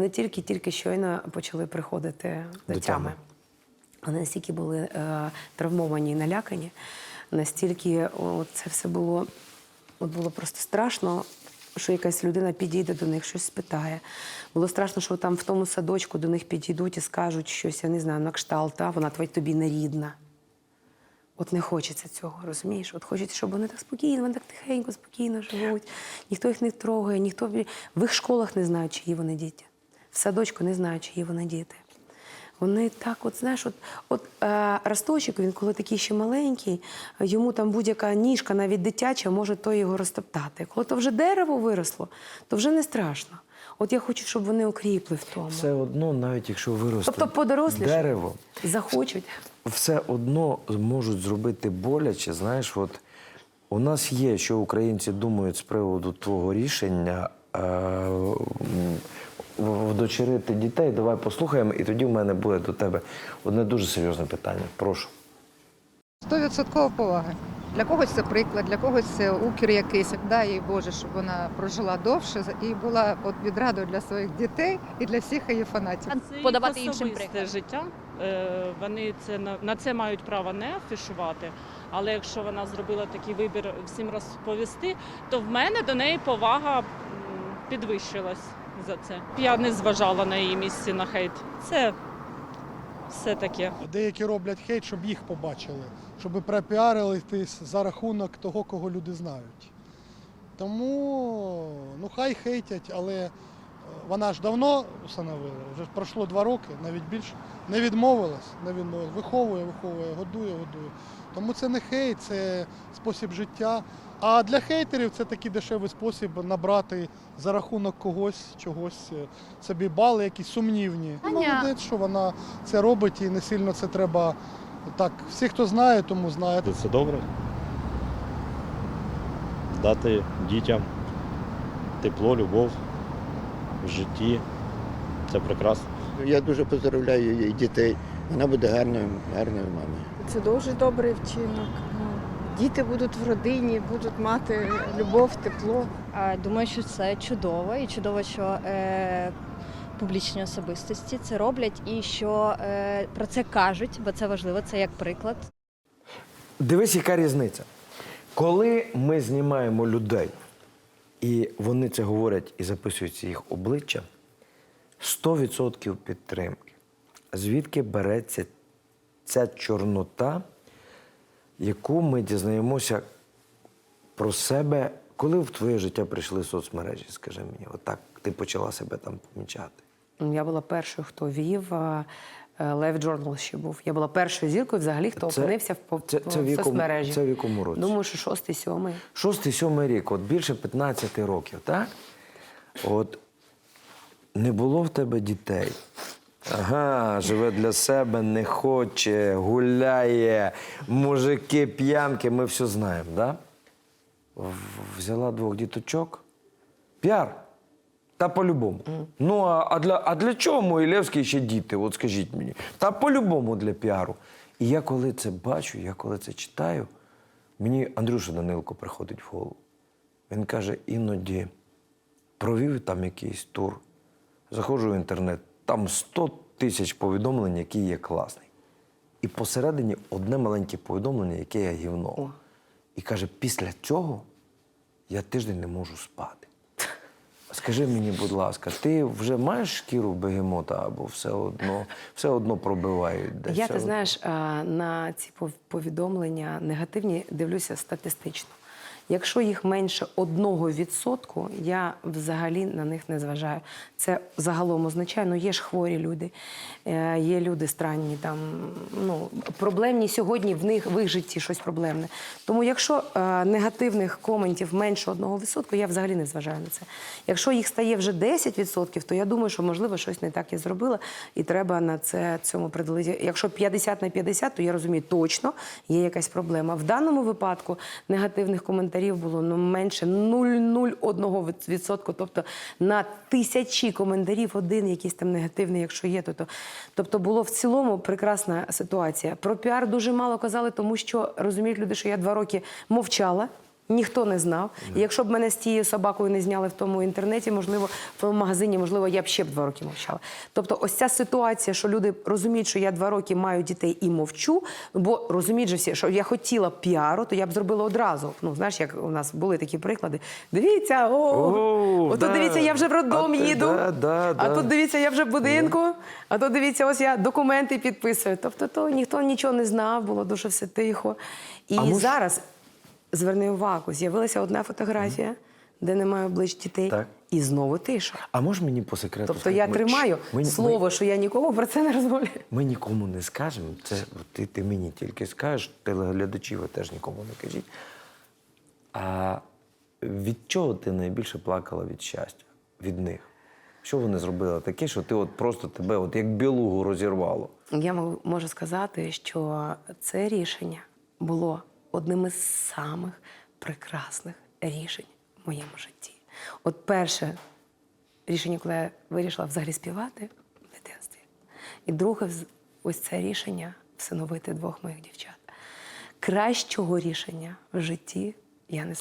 Вони тільки-тільки щойно почали приходити до, До тями. Вони настільки були е, травмовані і налякані, настільки о, це все було, от було просто страшно, що якась людина підійде до них, щось спитає. Було страшно, що там в тому садочку до них підійдуть і скажуть щось, я не знаю, на кшталт, та, вона тобі не рідна. От не хочеться цього, розумієш? От хочеться, щоб вони так спокійно, вони так тихенько, спокійно живуть. Ніхто їх не трогає, ніхто в їх школах не знає, чиї вони діти. В садочку не знають, чиї вони діти. Вони так, от знаєш, от, от е, росточок, він коли такий ще маленький, йому там будь-яка ніжка, навіть дитяча, може то його розтоптати. Коли то вже дерево виросло, то вже не страшно. От я хочу, щоб вони окріпли в тому. Все одно, навіть якщо виросте Тобто подорослішають. дерево, Захочуть. все одно можуть зробити боляче. Знаєш, от у нас є, що українці думають з приводу твого рішення е, м, вдочерити дітей. Давай послухаємо, і тоді в мене буде до тебе одне дуже серйозне питання. Прошу. Стовідсоткова повага. Для когось це приклад, для когось це укір якийсь. Дай їй Боже, щоб вона прожила довше і була от відрадою для своїх дітей і для всіх її фанатів. Це подавати іншим приклад. життя. Е, Вони це на на це мають право не афішувати. Але якщо вона зробила такий вибір всім розповісти, то в мене до неї повага підвищилась за це. Я не зважала на її місці на хейт. Це все таке. Деякі роблять хейт, щоб їх побачили, щоб пропіарились за рахунок того, кого люди знають. Тому ну хай хейтять, але вона ж давно встановила, вже пройшло два роки, навіть більше. Не відмовилась, не відмовилась. Виховує, виховує, годує, годує. Тому це не хейт, це спосіб життя. А для хейтерів це такий дешевий спосіб набрати за рахунок когось, чогось е, собі бали, якісь сумнівні. Молодець, що вона це робить і не сильно це треба. Так, всі, хто знає, тому знає. Це добре. Дати дітям тепло, любов в житті. Це прекрасно. Я дуже поздравляю її дітей. Вона буде гарною, гарною мамою. Це дуже добрий вчинок. Ну, Діти будуть в родині, будуть мати любов, тепло. Думаю, що це чудово, і чудово, що е, публічні особистості це роблять, і що е, про це кажуть, бо це важливо, це як приклад. Дивись, яка різниця. Коли ми знімаємо людей, і вони це говорять і записують їх обличчя, 100% підтримки. Звідки береться ця чорнота, яку ми дізнаємося про себе, коли в твоє життя прийшли соцмережі, скажи мені, отак ти почала себе там помічати. Я була першою, хто вів е, Life Journal ще був. Я була першою зіркою взагалі, хто Це- опинився в, це- це в в якому- соцмережі. це в якому році? Думаю, що шостий, сьомий. Шостий, сьомий рік, от більше 15 років, так? От не було в тебе дітей. Ага, живе для себе, не хоче, гуляє, мужики, п'янки, ми все знаємо, да? Взяла двох діточок. Піар. Та по-любому. Ну, а, а, для, а для чого Моїлевський ще діти? От скажіть мені. Та по-любому для піару. І я коли це бачу, я коли це читаю, мені Андрюша Данилко приходить в голову. Він каже, іноді провів там якийсь тур, заходжу в інтернет, там 100 тисяч повідомлень, який є класний. І посередині одне маленьке повідомлення, яке є гівно. І каже, після цього я тиждень не можу спати. Скажи мені, будь ласка, ти вже маєш шкіру бегемота або все одно, все одно пробивають десь? Я, ти одно? знаєш, е, на ці пов- повідомлення негативні дивлюся статистично. Якщо їх менше одного відсотку, я взагалі на них не зважаю. Це загалом означає, ну є ж хворі люди, е, є люди странні, там ну проблемні сьогодні в них в їх житті щось проблемне. Тому, якщо е, негативних коментів менше одного відсотку, я взагалі не зважаю на це. Якщо їх стає вже 10%, то я думаю, що можливо щось не так я зробила, і треба на це цьому приділити. Якщо 50 на 50, то я розумію, точно є якась проблема. В даному випадку негативних коментарів було ну менше 0,01%. Тобто на тисячі коментарів один якийсь там негативний, якщо є, то, то тобто було в цілому прекрасна ситуація. Про піар дуже мало казали, тому що розуміють люди, що я два роки мовчала. Ніхто не знав. І якщо б мене з тією собакою не зняли в тому інтернеті, можливо, в тому магазині, можливо, я б ще б два роки мовчала. Тобто, ось ця ситуація, що люди розуміють, що я два роки маю дітей і мовчу, бо розуміють же всі, що я хотіла піару, то я б зробила одразу. Ну, знаєш, як у нас були такі приклади. Дивіться, о, О, отут да. дивіться, я вже в роддом їду. а тут дивіться, я вже в будинку. А тут дивіться, ось я документи підписую. Тобто, то ніхто нічого не знав, було дуже все тихо. І зараз зверни увагу, з'явилася одна фотографія, де немає облич дітей, Так. і знову тиша. А може мені по секрету? Тобто сказати? я Ми- тримаю ми- слово, що я нікому про це не розмовляю. ми нікому не скажемо. Це от ти, ти мені тільки скажеш, телеглядачі ви теж нікому не кажіть. А від чого ти найбільше плакала від щастя? Від них? Що вони зробили таке, що ти от просто тебе, от як білугу розірвало? Я мо- можу сказати, що це рішення було одним із самих прекрасних рішень в моєму житті. От перше рішення, коли я вирішила взагалі співати в дитинстві. І друге, ось це рішення всиновити двох моїх дівчат. Кращого рішення в житті я не знаю.